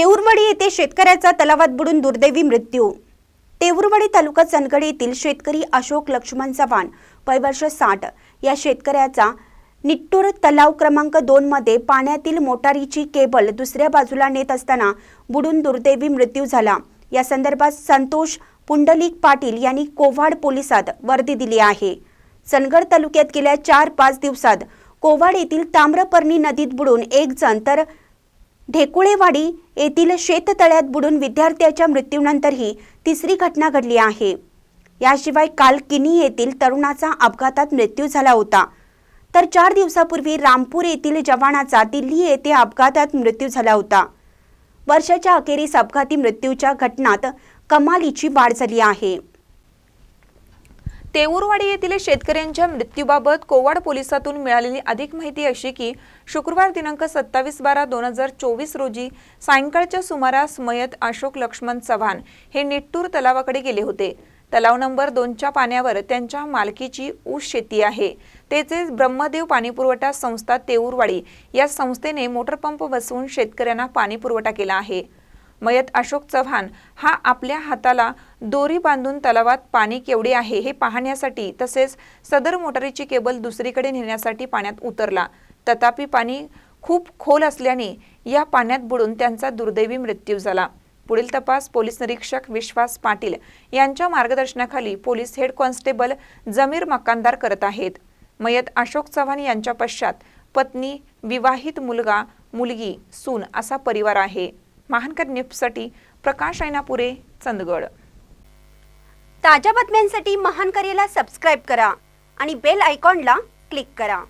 तेऊरवाडी येथे शेतकऱ्याचा तलावात बुडून दुर्दैवी मृत्यू. तेऊरवाडी तालुका चनगड येथील शेतकरी अशोक लक्ष्मण चव्हाण वय वर्ष साठ या शेतकऱ्याचा निट्टूर तलाव क्रमांक दोन मध्ये पाण्यातील मोटारीची केबल दुसऱ्या बाजूला नेत असताना बुडून दुर्दैवी मृत्यू झाला. या संदर्भात संतोष पुंडलिक पाटील यांनी कोव्हाड पोलिसात वर्दी दिली आहे. चनगड तालुक्यात गेल्या चार पाच दिवसात कोव्हाड येथील ताम्रपर्णी नदीत बुडून एक जण तर ढेकुळेवाडी येथील शेततळ्यात बुडून विद्यार्थ्याच्या मृत्यूनंतरही तिसरी घटना घडली आहे. याशिवाय काल किनी येथील तरुणाचा अपघातात मृत्यू झाला होता. तर चार दिवसापूर्वी रामपूर येथील जवानाचा दिल्ली येथे अपघातात मृत्यू झाला होता. वर्षाच्या अखेरीस अपघाती मृत्यूच्या घटनात कमालीची वाढ झाली आहे. तेऊरवाडी येथील शेतकऱ्यांच्या मृत्यूबाबत कोवाड पोलिसातून मिळालेली अधिक माहिती अशी की शुक्रवार दिनांक सत्तावीस बारा दोन हजार चोवीस रोजी सायंकाळच्या सुमारास मयत अशोक लक्ष्मण चव्हाण हे निट्टूर तलावाकडे गेले होते. तलाव नंबर दोनच्या पाण्यावर त्यांच्या मालकीची ऊस शेती आहे. तेचे ब्रह्मदेव पाणीपुरवठा संस्था तेऊरवाडी या संस्थेने मोटरपंप बसवून शेतकऱ्यांना पाणीपुरवठा केला आहे. मयत अशोक चव्हाण हा आपल्या हाताला दोरी बांधून तलावात पाणी केवढे आहे हे पाहण्यासाठी तसेच सदर मोटारीची केबल दुसरीकडे नेण्यासाठी पाण्यात उतरला. तथापि पाणी खूप खोल असल्याने या पाण्यात बुडून त्यांचा दुर्दैवी मृत्यू झाला. पुढील तपास पोलीस निरीक्षक विश्वास पाटील यांच्या मार्गदर्शनाखाली police head constable Jameer Makandar करत आहेत. मयत अशोक चव्हाण यांच्या पश्चात पत्नी विवाहित मुलगा मुलगी सून असा परिवार आहे. महानकर न्यूजसाठी प्रकाश ऐनापुरे चंदगड. ताज्या बातम्यांसाठी महान करेला सबस्क्राईब करा आणि बेल आयकॉनला क्लिक करा.